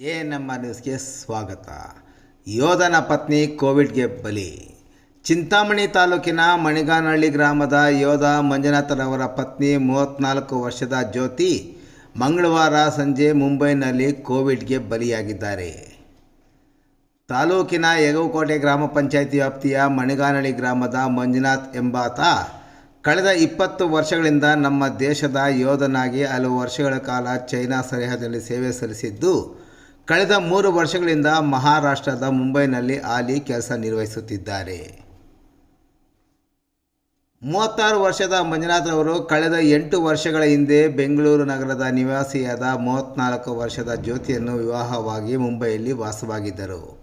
A ನಮ್ಮ ನ್ಯೂಸ್ಗೆ ಸ್ವಾಗತ. ಯೋಧನ ಪತ್ನಿ ಕೋವಿಡ್ಗೆ ಬಲಿ. ಚಿಂತಾಮಣಿ ತಾಲೂಕಿನ ಮಣಿಗಾನಹಳ್ಳಿ ಗ್ರಾಮದ ಯೋಧ ಮಂಜುನಾಥನವರ ಪತ್ನಿ ಮೂವತ್ತ್ನಾಲ್ಕು ವರ್ಷದ ಜ್ಯೋತಿ ಮಂಗಳವಾರ ಸಂಜೆ ಮುಂಬೈನಲ್ಲಿ ಕೋವಿಡ್ಗೆ ಬಲಿಯಾಗಿದ್ದಾರೆ. ತಾಲೂಕಿನ ಯಗವಕೋಟೆ ಗ್ರಾಮ ಪಂಚಾಯಿತಿ ವ್ಯಾಪ್ತಿಯ ಮಣಿಗಾನಹಳ್ಳಿ ಗ್ರಾಮದ ಮಂಜುನಾಥ್ ಎಂಬಾತ ಕಳೆದ ಇಪ್ಪತ್ತು ವರ್ಷಗಳಿಂದ ನಮ್ಮ ದೇಶದ ಯೋಧನಾಗಿ ಹಲವು ವರ್ಷಗಳ ಕಾಲ ಚೈನಾ ಸರಿಹದಲ್ಲಿ ಸೇವೆ ಸಲ್ಲಿಸಿದ್ದು ಕಳೆದ ಮೂರು ವರ್ಷಗಳಿಂದ ಮಹಾರಾಷ್ಟ್ರದ ಮುಂಬೈನಲ್ಲಿ ಆಲಿ ಕೆಲಸ ನಿರ್ವಹಿಸುತ್ತಿದ್ದಾರೆ. ಮೂವತ್ತಾರು ವರ್ಷದ ಮಂಜುನಾಥ್ ಅವರು ಕಳೆದ ಎಂಟು ವರ್ಷಗಳ ಹಿಂದೆ ಬೆಂಗಳೂರು ನಗರದ ನಿವಾಸಿಯಾದ ಮೂವತ್ತ್ನಾಲ್ಕು ವರ್ಷದ ಜ್ಯೋತಿಯನ್ನು ವಿವಾಹವಾಗಿ ಮುಂಬೈಯಲ್ಲಿ ವಾಸವಾಗಿದ್ದರು.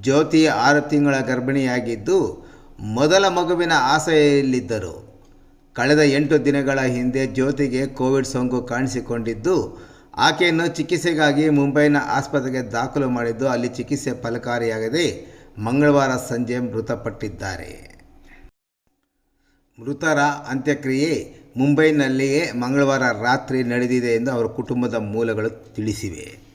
ಜ್ಯೋತಿ ಆರು ತಿಂಗಳ ಗರ್ಭಿಣಿಯಾಗಿದ್ದು ಮೊದಲ ಮಗುವಿನ ಆಸೆಯಲ್ಲಿದ್ದರು. ಕಳೆದ ಎಂಟು ದಿನಗಳ ಹಿಂದೆ ಜ್ಯೋತಿಗೆ ಕೋವಿಡ್ ಸೋಂಕು ಕಾಣಿಸಿಕೊಂಡಿದ್ದು ಆಕೆಯನ್ನು ಚಿಕಿತ್ಸೆಗಾಗಿ ಮುಂಬೈನ ಆಸ್ಪತ್ರೆಗೆ ದಾಖಲು ಮಾಡಿದ್ದು ಅಲ್ಲಿ ಚಿಕಿತ್ಸೆ ಫಲಕಾರಿಯಾಗದೆ ಮಂಗಳವಾರ ಸಂಜೆ ಮೃತಪಟ್ಟಿದ್ದಾರೆ. ಮೃತರ ಅಂತ್ಯಕ್ರಿಯೆ ಮುಂಬೈನಲ್ಲಿಯೇ ಮಂಗಳವಾರ ರಾತ್ರಿ ನಡೆದಿದೆ ಎಂದು ಅವರ ಕುಟುಂಬದ ಮೂಲಗಳು ತಿಳಿಸಿವೆ.